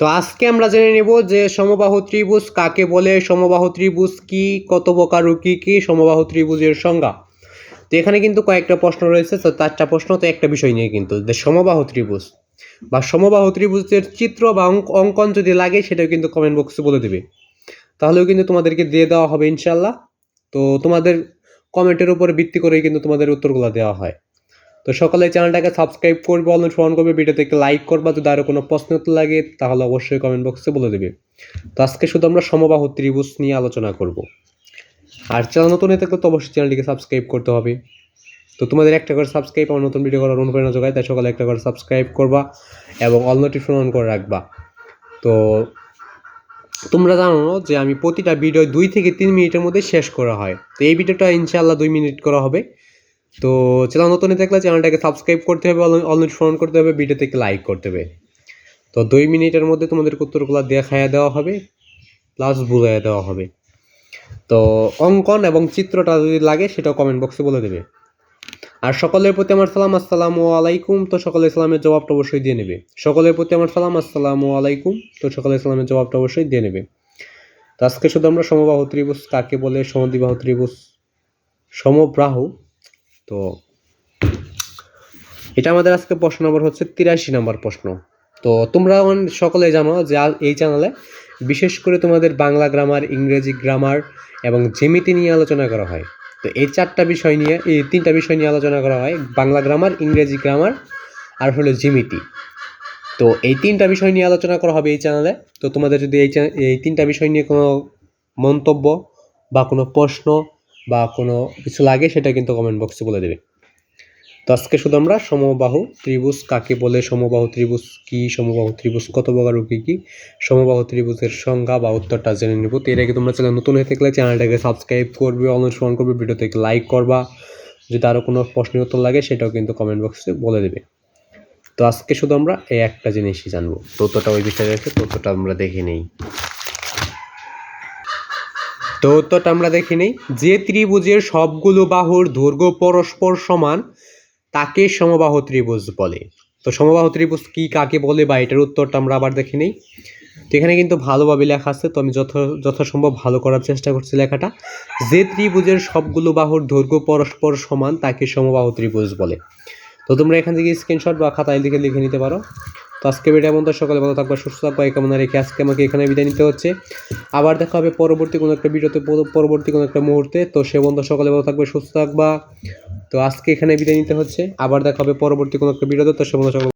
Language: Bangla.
তো আজকে আমরা জেনে নেব যে সমবাহু ত্রিভুজ কাকে বলে, সমবাহু ত্রিভুজ কি, কত প্রকার ও কি কি, সমবাহু ত্রিভুজের সংজ্ঞা। তো এখানে কিন্তু কয়েকটা প্রশ্ন রয়েছে, তো চারটা প্রশ্ন তো একটা বিষয় নিয়ে কিন্তু, যে সমবাহু ত্রিভুজ বা সমবাহু ত্রিভুজের চিত্র বা অঙ্ক- অঙ্কন যদি লাগে সেটাও কিন্তু কমেন্ট বক্সে বলে দেবে। তাহলেও কিন্তু তোমাদেরকে দিয়ে দেওয়া হবে ইনশাল্লাহ তো তোমাদের কমেন্টের উপরে ভিত্তি করেই কিন্তু তোমাদের উত্তরগুলো দেওয়া হয়। তো সকালে চ্যানেলটাকে সাবস্ক্রাইব করবে অনুসরণ করবে, ভিডিওতে একটু লাইক করবা, যদি আরও কোনো প্রশ্ন লাগে, তাহলে অবশ্যই কমেন্ট বক্সে বলে দেবে। তো আজকে শুধু আমরা সমবাহ ত্রিভুজ নিয়ে আলোচনা করব। আর চ্যানেল নতুন থাকলে তো অবশ্যই চ্যানেলটিকে সাবস্ক্রাইব করতে হবে। তো তোমাদের একটা করে সাবস্ক্রাইব আমার নতুন ভিডিও করার অনুপ্রেরণা যোগায়, তাই সকালে একটা করে সাবস্ক্রাইব করবা এবং অল নোটিফিকেশন অন করে রাখবা। তো তোমরা জানো যে আমি প্রতিটা ভিডিও দুই থেকে তিন মিনিটের মধ্যে শেষ করা হয়। তো এই ভিডিওটা ইনশাআল্লাহ দুই মিনিট করা হবে। তো চ্যানেল নতুন থাকলে চ্যানেলটাকে সাবস্ক্রাইব করতে হবে অল নোটিফিকেশন করতে হবে ভিডিওতে লাইক করতে হবে। তো দুই মিনিটের মধ্যে তোমাদের উত্তরগুলো দেখাইয়া দেওয়া হবে প্লাস বুঝাইয়া দেওয়া হবে। তো অঙ্কন এবং চিত্রটা যদি লাগে সেটা কমেন্ট বক্সে বলে দেবে। আর সকলের প্রতি আমার সালাম, আসসালামু আলাইকুম। তো সকলের সালামের জবাবটা অবশ্যই দিয়ে নেবে। সকলের প্রতি আমার সালাম, আসসালামু আলাইকুম। তো সকলের সালামের জবাবটা অবশ্যই দিয়ে নেবে। তো আজকে শুধু আমরা সমবাহ ত্রিভুজ কাকে বলে? সমদ্বিবাহু ত্রিভুজ সমব্রাহু তো এটা আমাদের আজকে প্রশ্ন নম্বর হচ্ছে তিরাশি নম্বর প্রশ্ন। তো তোমরা সকলে জানো যে এই চ্যানেলে বিশেষ করে তোমাদের বাংলা গ্রামার ইংরেজি গ্রামার এবং জ্যামিতি নিয়ে আলোচনা করা হয়। তো এই চারটা বিষয় নিয়ে, এই তিনটা বিষয় নিয়ে আলোচনা করা হয়, বাংলা গ্রামার ইংরেজি গ্রামার আর হলো জ্যামিতি। তো এই তিনটা বিষয় নিয়ে আলোচনা করা হবে এই চ্যানেলে তো তোমাদের যদি এই এই তিনটা বিষয় নিয়ে কোনো মন্তব্য বা কোনো প্রশ্ন বা কোনো কিছু লাগে সেটা কিন্তু কমেন্ট বক্সে বলে দেবে। তো আজকে শুধু আমরা সমবাহু ত্রিভুজ কাকে বলে, সমবাহু ত্রিভুজ কি, সমবাহু ত্রিভুজ কত প্রকার ও কী কি, সমবাহু ত্রিভুজের সংজ্ঞা বা উত্তরটা জেনে নেব। তো এর আগে তোমরা চ্যানেল নতুন হয়ে থাকলে চ্যানেলটাকে সাবস্ক্রাইব করবে অনুসরণ করবে, ভিডিওতে লাইক করবা। যদি আরও কোনো প্রশ্নের উত্তর লাগে সেটাও কিন্তু কমেন্ট বক্সে বলে দেবে। তো আজকে শুধু আমরা এই একটা জিনিসই জানব। তথ্যটা ওই বিষয়ে রয়েছে তথ্যটা আমরা দেখে নেই। তো উত্তরটা আমরা দেখে নেই। যে ত্রিভুজের সবগুলো বাহুর দৈর্ঘ্য পরস্পর সমান, তাকে সমবাহু ত্রিভুজ বলে। তো সমবাহু ত্রিভুজ কি কাকে বলে বা এটার উত্তরটা আমরা আবার দেখে নেই। তো এখানে কিন্তু ভালোভাবে লেখা আছে, তো আমি যথা, যথাসম্ভব ভালো করার চেষ্টা করছি লেখাটা। যে ত্রিভুজের সবগুলো বাহুর দৈর্ঘ্য পরস্পর সমান, তাকে সমবাহু ত্রিভুজ বলে। তো তোমরা এখান থেকে স্ক্রিনশট বা খাতায় লিখে লিখে নিতে পারো। তো আজকে ভিডিও মতো সকালে ভালো থাকবা, সুস্থ থাকবা, এই কামনা রেখে আজকে আমাকে এখানে বিদায় নিতে হচ্ছে। আবার দেখা হবে পরবর্তী কোনো একটা ভিডিওতে পরবর্তী কোনো একটা মুহূর্তে। তো সে বন্ধু সকালে ভালো থাকবে, সুস্থ থাকবা। তো আজকে এখানে বিদায় নিতে হচ্ছে। আবার দেখা হবে পরবর্তী কোনো একটা ভিডিওতে তো সে বন্ধু সকলে